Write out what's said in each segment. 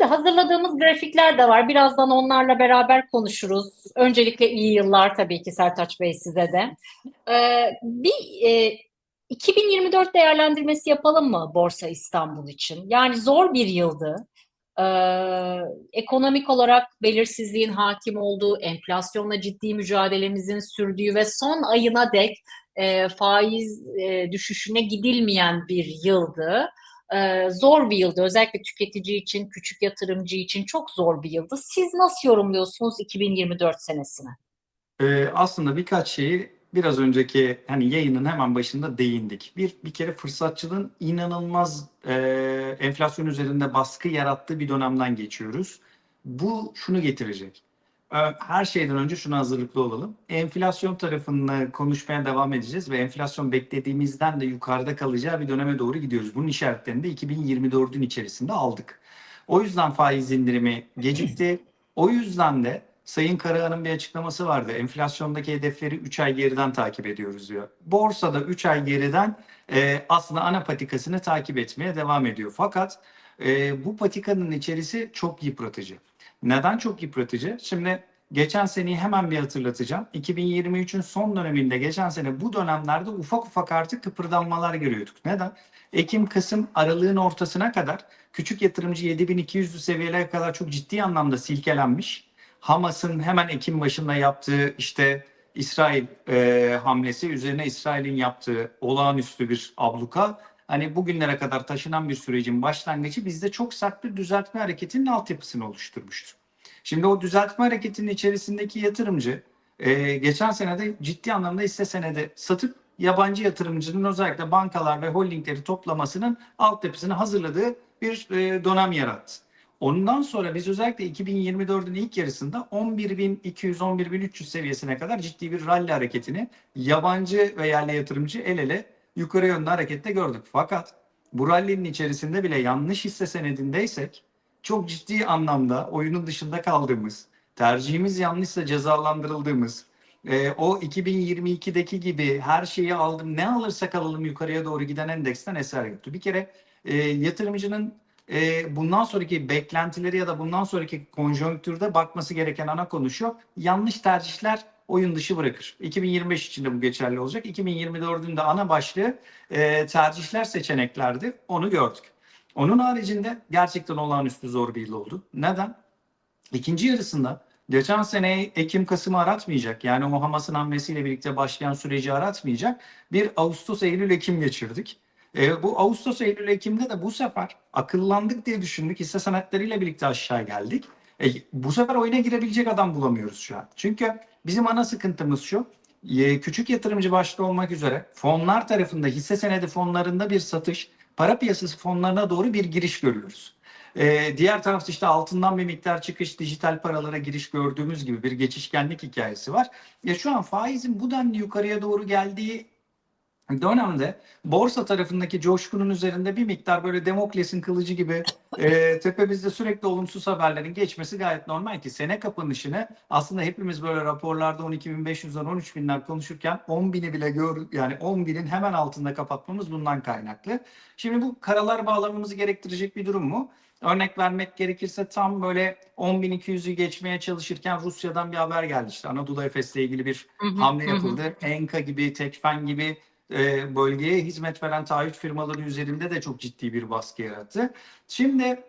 Şimdi hazırladığımız grafikler de var. Birazdan onlarla beraber konuşuruz. Öncelikle iyi yıllar tabii ki Sertaç Bey size de. Ee, bir e, 2024 değerlendirmesi yapalım mı Borsa İstanbul için? Yani zor bir yıldı. Ee, ekonomik olarak belirsizliğin hakim olduğu, enflasyonla ciddi mücadelemizin sürdüğü ve son ayına dek e, faiz e, düşüşüne gidilmeyen bir yıldı. Ee, zor bir yıldı. Özellikle tüketici için, küçük yatırımcı için çok zor bir yıldı. Siz nasıl yorumluyorsunuz 2024 senesini? Ee, aslında birkaç şeyi biraz önceki hani yayının hemen başında değindik. Bir bir kere fırsatçılığın inanılmaz e, enflasyon üzerinde baskı yarattığı bir dönemden geçiyoruz. Bu şunu getirecek. Her şeyden önce şuna hazırlıklı olalım. Enflasyon tarafını konuşmaya devam edeceğiz ve enflasyon beklediğimizden de yukarıda kalacağı bir döneme doğru gidiyoruz. Bunun işaretlerini de 2024'ün içerisinde aldık. O yüzden faiz indirimi gecikti. O yüzden de Sayın Karahan'ın bir açıklaması vardı. Enflasyondaki hedefleri 3 ay geriden takip ediyoruz diyor. Borsada 3 ay geriden e, aslında ana patikasını takip etmeye devam ediyor. Fakat e, bu patikanın içerisi çok yıpratıcı. Neden çok yıpratıcı? Şimdi geçen seneyi hemen bir hatırlatacağım. 2023'ün son döneminde geçen sene bu dönemlerde ufak ufak artık kıpırdanmalar görüyorduk. Neden? Ekim, Kasım, Aralığın ortasına kadar küçük yatırımcı 7200'lü seviyelere kadar çok ciddi anlamda silkelenmiş. Hamas'ın hemen Ekim başında yaptığı işte İsrail e, hamlesi üzerine İsrail'in yaptığı olağanüstü bir abluka hani bugünlere kadar taşınan bir sürecin başlangıcı bizde çok sert bir düzeltme hareketinin altyapısını oluşturmuştu. Şimdi o düzeltme hareketinin içerisindeki yatırımcı e, geçen senede ciddi anlamda hisse senedi satıp yabancı yatırımcının özellikle bankalar ve holdingleri toplamasının altyapısını hazırladığı bir e, dönem yarattı. Ondan sonra biz özellikle 2024'ün ilk yarısında 11.200-11.300 seviyesine kadar ciddi bir rally hareketini yabancı ve yerli yatırımcı el ele yukarı yönlü harekette gördük. Fakat bu rally'nin içerisinde bile yanlış hisse senedindeysek çok ciddi anlamda oyunun dışında kaldığımız, tercihimiz yanlışsa cezalandırıldığımız, e, o 2022'deki gibi her şeyi aldım ne alırsak alalım yukarıya doğru giden endeksten eser yoktu. Bir kere e, yatırımcının e, bundan sonraki beklentileri ya da bundan sonraki konjonktürde bakması gereken ana konu şu. Yanlış tercihler oyun dışı bırakır. 2025 için de bu geçerli olacak. 2024'ün de ana başlığı e, tercihler seçeneklerdi. Onu gördük. Onun haricinde gerçekten olağanüstü zor bir yıl oldu. Neden? İkinci yarısında geçen sene Ekim-Kasım'ı aratmayacak. Yani o Hamas'ın hamlesiyle birlikte başlayan süreci aratmayacak. Bir Ağustos, Eylül, Ekim geçirdik. E, bu Ağustos, Eylül, Ekim'de de bu sefer akıllandık diye düşündük. Hisse senetleriyle birlikte aşağı geldik. E, bu sefer oyuna girebilecek adam bulamıyoruz şu an. Çünkü bizim ana sıkıntımız şu. E, küçük yatırımcı başta olmak üzere fonlar tarafında hisse senedi fonlarında bir satış, para piyasası fonlarına doğru bir giriş görüyoruz. Ee, diğer tarafta işte altından bir miktar çıkış, dijital paralara giriş gördüğümüz gibi bir geçişkenlik hikayesi var. Ya şu an faizin bu denli yukarıya doğru geldiği dönemde borsa tarafındaki coşkunun üzerinde bir miktar böyle Demokles'in kılıcı gibi e, tepemizde sürekli olumsuz haberlerin geçmesi gayet normal ki sene kapanışını aslında hepimiz böyle raporlarda 12.500'den 13.000'ler konuşurken 10.000'i bile gör yani 10.000'in hemen altında kapatmamız bundan kaynaklı. Şimdi bu karalar bağlamamızı gerektirecek bir durum mu? Örnek vermek gerekirse tam böyle 10.200'ü geçmeye çalışırken Rusya'dan bir haber geldi. İşte Anadolu Efes'le ilgili bir hamle yapıldı. Enka gibi, Tekfen gibi e, bölgeye hizmet veren taahhüt firmaları üzerinde de çok ciddi bir baskı yarattı. Şimdi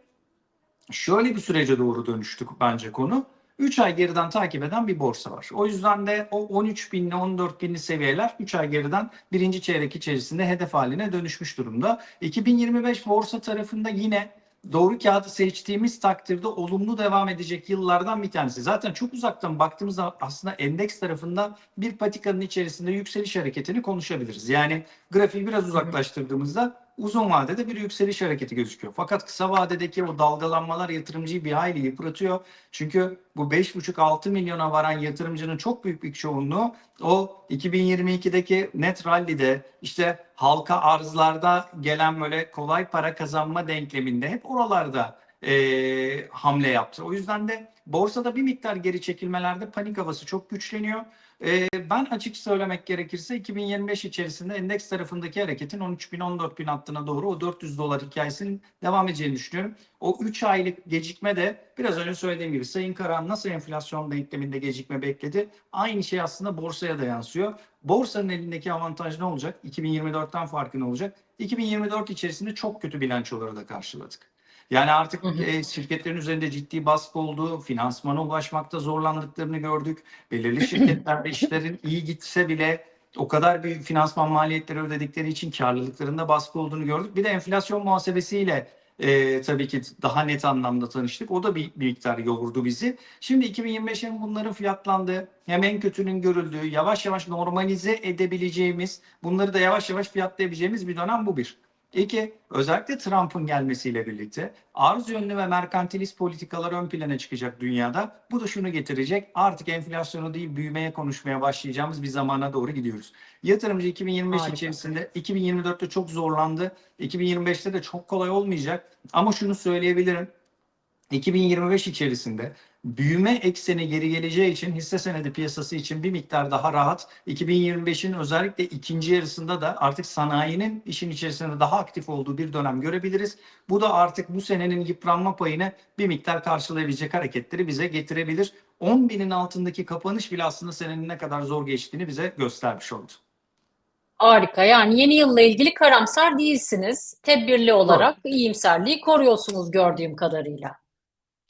şöyle bir sürece doğru dönüştük bence konu. 3 ay geriden takip eden bir borsa var. O yüzden de o 13 binli 14 binli seviyeler 3 ay geriden birinci çeyrek içerisinde hedef haline dönüşmüş durumda. 2025 borsa tarafında yine doğru kağıdı seçtiğimiz takdirde olumlu devam edecek yıllardan bir tanesi. Zaten çok uzaktan baktığımızda aslında endeks tarafında bir patikanın içerisinde yükseliş hareketini konuşabiliriz. Yani grafiği biraz uzaklaştırdığımızda uzun vadede bir yükseliş hareketi gözüküyor. Fakat kısa vadedeki o dalgalanmalar yatırımcıyı bir hayli yıpratıyor. Çünkü bu 5,5-6 milyona varan yatırımcının çok büyük bir çoğunluğu o 2022'deki net rally'de işte halka arzlarda gelen böyle kolay para kazanma denkleminde hep oralarda e, hamle yaptı. O yüzden de borsada bir miktar geri çekilmelerde panik havası çok güçleniyor. Ee, ben açık söylemek gerekirse 2025 içerisinde endeks tarafındaki hareketin 13 bin 14 bin hattına doğru o 400 dolar hikayesinin devam edeceğini düşünüyorum. O 3 aylık gecikme de biraz önce söylediğim gibi Sayın Karahan nasıl enflasyon denkleminde gecikme bekledi? Aynı şey aslında borsaya da yansıyor. Borsanın elindeki avantaj ne olacak? 2024'ten farkı ne olacak? 2024 içerisinde çok kötü bilançoları da karşıladık. Yani artık Hı hı. e, şirketlerin üzerinde ciddi baskı olduğu, finansmana ulaşmakta zorlandıklarını gördük. Belirli şirketlerde işlerin iyi gitse bile o kadar büyük finansman maliyetleri ödedikleri için karlılıklarında baskı olduğunu gördük. Bir de enflasyon muhasebesiyle e, tabii ki daha net anlamda tanıştık. O da bir, bir miktar yoğurdu bizi. Şimdi 2025'in bunların fiyatlandığı, hem en kötünün görüldüğü, yavaş yavaş normalize edebileceğimiz, bunları da yavaş yavaş fiyatlayabileceğimiz bir dönem bu bir. İki, özellikle Trump'ın gelmesiyle birlikte arz yönlü ve merkantilist politikalar ön plana çıkacak dünyada. Bu da şunu getirecek. Artık enflasyonu değil büyümeye konuşmaya başlayacağımız bir zamana doğru gidiyoruz. Yatırımcı 2025 Harika. içerisinde 2024'te çok zorlandı. 2025'te de çok kolay olmayacak. Ama şunu söyleyebilirim. 2025 içerisinde büyüme ekseni geri geleceği için hisse senedi piyasası için bir miktar daha rahat. 2025'in özellikle ikinci yarısında da artık sanayinin işin içerisinde daha aktif olduğu bir dönem görebiliriz. Bu da artık bu senenin yıpranma payını bir miktar karşılayabilecek hareketleri bize getirebilir. 10 binin altındaki kapanış bile aslında senenin ne kadar zor geçtiğini bize göstermiş oldu. Harika. Yani yeni yılla ilgili karamsar değilsiniz. Tedbirli olarak iyimserliği koruyorsunuz gördüğüm kadarıyla.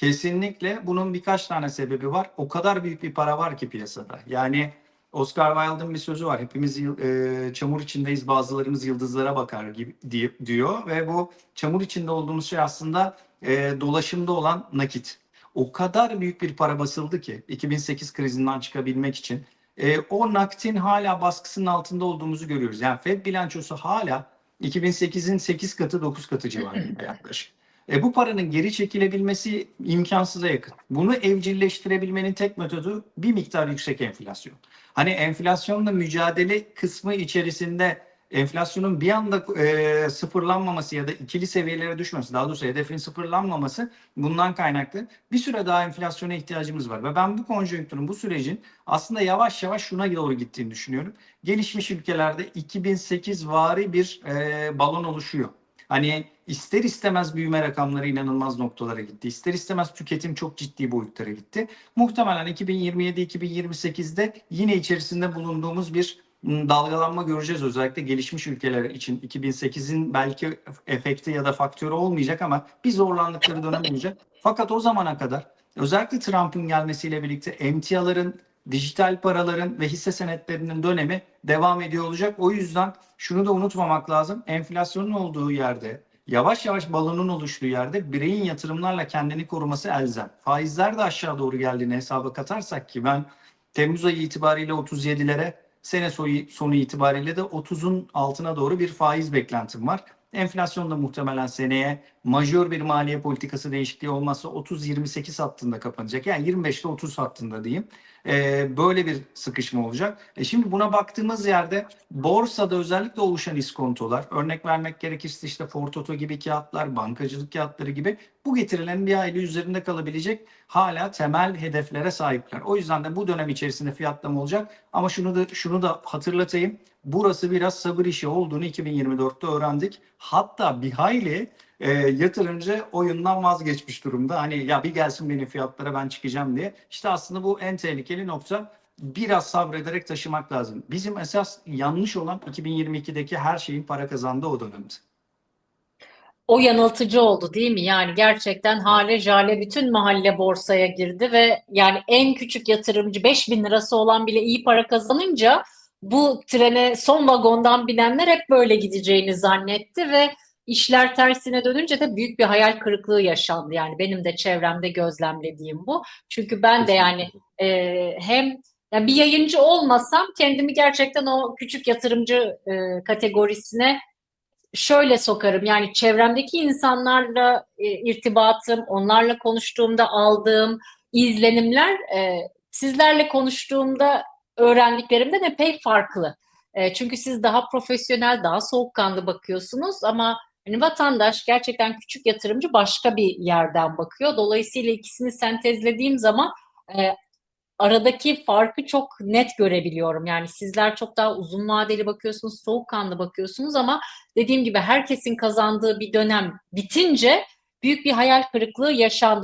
Kesinlikle bunun birkaç tane sebebi var. O kadar büyük bir para var ki piyasada. Yani Oscar Wilde'ın bir sözü var. Hepimiz e, çamur içindeyiz, bazılarımız yıldızlara bakar gibi diye, diyor ve bu çamur içinde olduğumuz şey aslında e, dolaşımda olan nakit. O kadar büyük bir para basıldı ki 2008 krizinden çıkabilmek için e, o nakitin hala baskısının altında olduğumuzu görüyoruz. Yani Fed bilançosu hala 2008'in 8 katı 9 katı civarında yaklaşık. E, bu paranın geri çekilebilmesi imkansıza yakın. Bunu evcilleştirebilmenin tek metodu bir miktar yüksek enflasyon. Hani enflasyonla mücadele kısmı içerisinde enflasyonun bir anda e, sıfırlanmaması ya da ikili seviyelere düşmesi, daha doğrusu hedefin sıfırlanmaması bundan kaynaklı bir süre daha enflasyona ihtiyacımız var. Ve ben bu konjonktürün, bu sürecin aslında yavaş yavaş şuna doğru gittiğini düşünüyorum. Gelişmiş ülkelerde 2008 vari bir e, balon oluşuyor. Hani ister istemez büyüme rakamları inanılmaz noktalara gitti. İster istemez tüketim çok ciddi boyutlara gitti. Muhtemelen 2027-2028'de yine içerisinde bulunduğumuz bir m, dalgalanma göreceğiz özellikle gelişmiş ülkeler için 2008'in belki efekti ya da faktörü olmayacak ama bir zorlandıkları dönem olacak. Fakat o zamana kadar özellikle Trump'ın gelmesiyle birlikte emtiaların, dijital paraların ve hisse senetlerinin dönemi devam ediyor olacak. O yüzden şunu da unutmamak lazım. Enflasyonun olduğu yerde, yavaş yavaş balonun oluştuğu yerde bireyin yatırımlarla kendini koruması elzem. Faizler de aşağı doğru geldiğini hesaba katarsak ki ben Temmuz ayı itibariyle 37'lere, sene sonu, itibariyle de 30'un altına doğru bir faiz beklentim var. Enflasyon da muhtemelen seneye majör bir maliye politikası değişikliği olmazsa 30-28 hattında kapanacak. Yani 25 ile 30 hattında diyeyim. Ee, böyle bir sıkışma olacak. E şimdi buna baktığımız yerde borsada özellikle oluşan iskontolar, örnek vermek gerekirse işte Fortoto gibi kağıtlar, bankacılık kağıtları gibi bu getirilerin bir aile üzerinde kalabilecek hala temel hedeflere sahipler. O yüzden de bu dönem içerisinde fiyatlama olacak. Ama şunu da şunu da hatırlatayım. Burası biraz sabır işi olduğunu 2024'te öğrendik. Hatta bir hayli e, yatırımcı oyundan vazgeçmiş durumda. Hani ya bir gelsin benim fiyatlara ben çıkacağım diye. İşte aslında bu en tehlikeli nokta. Biraz sabrederek taşımak lazım. Bizim esas yanlış olan 2022'deki her şeyin para kazandığı o dönemdi. O yanıltıcı oldu değil mi? Yani gerçekten hale jale bütün mahalle borsaya girdi ve yani en küçük yatırımcı 5000 lirası olan bile iyi para kazanınca bu trene son vagondan binenler hep böyle gideceğini zannetti ve işler tersine dönünce de büyük bir hayal kırıklığı yaşandı. Yani benim de çevremde gözlemlediğim bu. Çünkü ben de yani e, hem yani bir yayıncı olmasam kendimi gerçekten o küçük yatırımcı e, kategorisine şöyle sokarım. Yani çevremdeki insanlarla e, irtibatım, onlarla konuştuğumda aldığım izlenimler e, sizlerle konuştuğumda öğrendiklerimden epey farklı. E, çünkü siz daha profesyonel, daha soğukkanlı bakıyorsunuz ama hani vatandaş gerçekten küçük yatırımcı başka bir yerden bakıyor. Dolayısıyla ikisini sentezlediğim zaman e, aradaki farkı çok net görebiliyorum. Yani sizler çok daha uzun vadeli bakıyorsunuz, soğukkanlı bakıyorsunuz ama dediğim gibi herkesin kazandığı bir dönem bitince büyük bir hayal kırıklığı yaşandı.